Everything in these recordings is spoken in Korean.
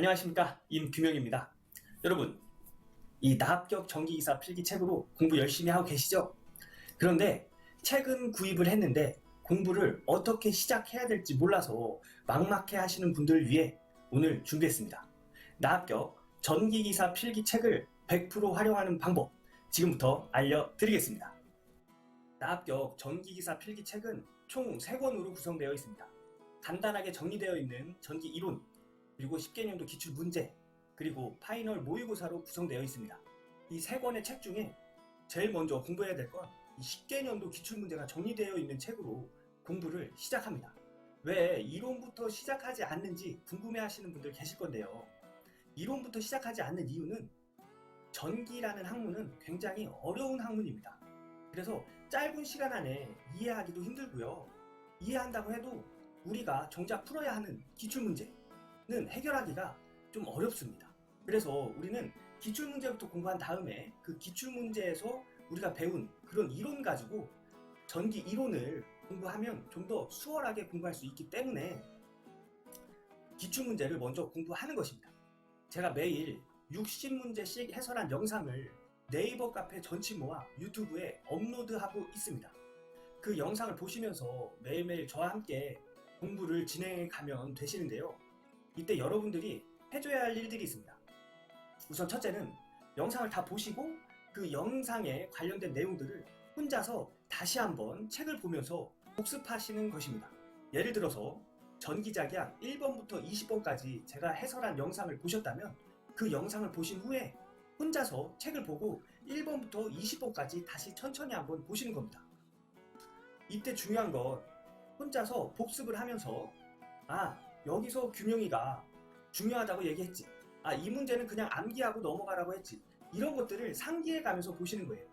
안녕하십니까 임규명입니다. 여러분 이 나합격 전기기사 필기책으로 공부 열심히 하고 계시죠? 그런데 책은 구입을 했는데 공부를 어떻게 시작해야 될지 몰라서 막막해 하시는 분들을 위해 오늘 준비했습니다. 나합격 전기기사 필기책을 100% 활용하는 방법 지금부터 알려드리겠습니다. 나합격 전기기사 필기책은 총 3권으로 구성되어 있습니다. 간단하게 정리되어 있는 전기 이론, 그리고 10개년도 기출 문제, 그리고 파이널 모의고사로 구성되어 있습니다. 이 세 권의 책 중에 제일 먼저 공부해야 될건이 10개년도 기출 문제가 정리되어 있는 책으로 공부를 시작합니다. 왜 이론부터 시작하지 않는지 궁금해 하시는 분들 계실 건데요. 이론부터 시작하지 않는 이유는 전기라는 학문은 굉장히 어려운 학문입니다. 그래서 짧은 시간 안에 이해하기도 힘들고요. 이해한다고 해도 우리가 정작 풀어야 하는 기출 문제 는 해결하기가 좀 어렵습니다. 그래서 우리는 기출 문제부터 공부한 다음에 그 기출 문제에서 우리가 배운 그런 이론 가지고 전기 이론을 공부하면 좀 더 수월하게 공부할 수 있기 때문에 기출 문제를 먼저 공부하는 것입니다. 제가 매일 60문제씩 해설한 영상을 네이버 카페 전치모와 유튜브에 업로드하고 있습니다. 그 영상을 보시면서 매일매일 저와 함께 공부를 진행해 가면 되시는데요. 이때 여러분들이 해줘야 할 일들이 있습니다. 우선 첫째는 영상을 다 보시고 그 영상에 관련된 내용들을 혼자서 다시 한번 책을 보면서 복습하시는 것입니다. 예를 들어서 전기작약 1번부터 20번까지 제가 해설한 영상을 보셨다면 그 영상을 보신 후에 혼자서 책을 보고 1번부터 20번까지 다시 천천히 한번 보시는 겁니다. 이때 중요한 건 혼자서 복습을 하면서 아 여기서 규명이가 중요하다고 얘기했지. 아 이 문제는 그냥 암기하고 넘어가라고 했지. 이런 것들을 상기해 가면서 보시는 거예요.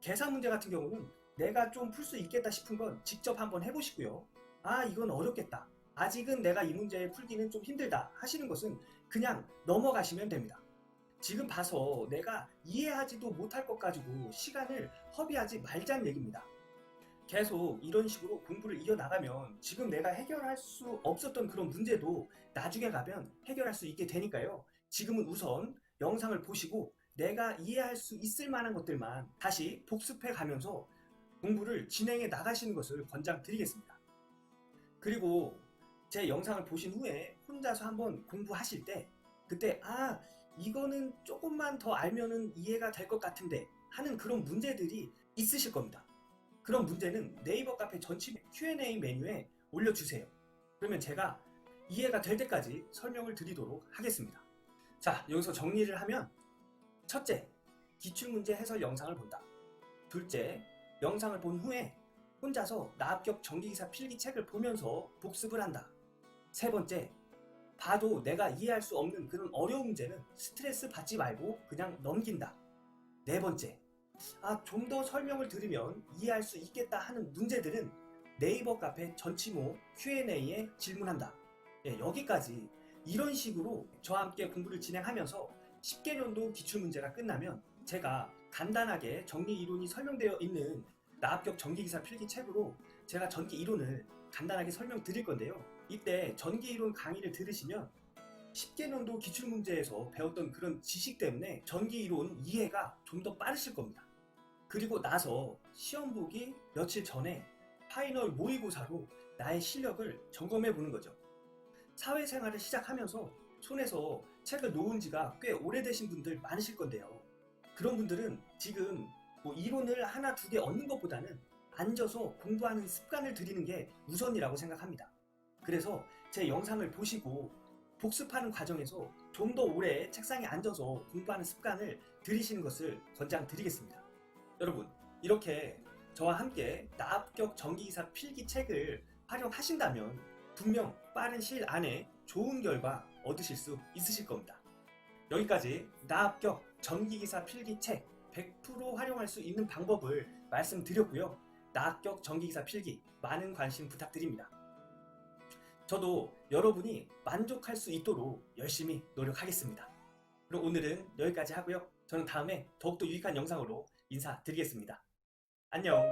계산 문제 같은 경우는 내가 좀 풀 수 있겠다 싶은 건 직접 한번 해보시고요. 아 이건 어렵겠다. 아직은 내가 이 문제 풀기는 좀 힘들다 하시는 것은 그냥 넘어가시면 됩니다. 지금 봐서 내가 이해하지도 못할 것 가지고 시간을 허비하지 말자는 얘기입니다 계속 이런 식으로 공부를 이어나가면 지금 내가 해결할 수 없었던 그런 문제도 나중에 가면 해결할 수 있게 되니까요. 지금은 우선 영상을 보시고 내가 이해할 수 있을 만한 것들만 다시 복습해 가면서 공부를 진행해 나가시는 것을 권장드리겠습니다. 그리고 제 영상을 보신 후에 혼자서 한번 공부하실 때 그때 아 이거는 조금만 더 알면은 이해가 될 것 같은데 하는 그런 문제들이 있으실 겁니다. 그런 문제는 네이버 카페 전체 Q&A 메뉴에 올려주세요. 그러면 제가 이해가 될 때까지 설명을 드리도록 하겠습니다. 자, 여기서 정리를 하면 첫째, 기출문제 해설 영상을 본다. 둘째, 영상을 본 후에 혼자서 나 합격 전기기사 필기책을 보면서 복습을 한다. 세 번째, 봐도 내가 이해할 수 없는 그런 어려운 문제는 스트레스 받지 말고 그냥 넘긴다. 네 번째, 아, 좀 더 설명을 들으면 이해할 수 있겠다 하는 문제들은 네이버 카페 전치모 Q&A에 질문한다. 예, 여기까지 이런 식으로 저와 함께 공부를 진행하면서 10개년도 기출문제가 끝나면 제가 간단하게 전기 이론이 설명되어 있는 나합격 전기기사 필기책으로 제가 전기 이론을 간단하게 설명드릴 건데요. 이때 전기 이론 강의를 들으시면 10개년도 기출문제에서 배웠던 그런 지식 때문에 전기 이론 이해가 좀 더 빠르실 겁니다. 그리고 나서 시험 보기 며칠 전에 파이널 모의고사로 나의 실력을 점검해 보는 거죠. 사회생활을 시작하면서 손에서 책을 놓은 지가 꽤 오래되신 분들 많으실 건데요. 그런 분들은 지금 뭐 이론을 하나 두 개 얻는 것보다는 앉아서 공부하는 습관을 들이는 게 우선이라고 생각합니다. 그래서 제 영상을 보시고 복습하는 과정에서 좀 더 오래 책상에 앉아서 공부하는 습관을 들이시는 것을 권장드리겠습니다. 여러분, 이렇게 저와 함께 나합격 전기기사 필기책을 활용하신다면 분명 빠른 시일 안에 좋은 결과 얻으실 수 있으실 겁니다. 여기까지 나합격 전기기사 필기책 100% 활용할 수 있는 방법을 말씀드렸고요. 나합격 전기기사 필기 많은 관심 부탁드립니다. 저도 여러분이 만족할 수 있도록 열심히 노력하겠습니다. 그럼 오늘은 여기까지 하고요. 저는 다음에 더욱더 유익한 영상으로 인사드리겠습니다. 안녕!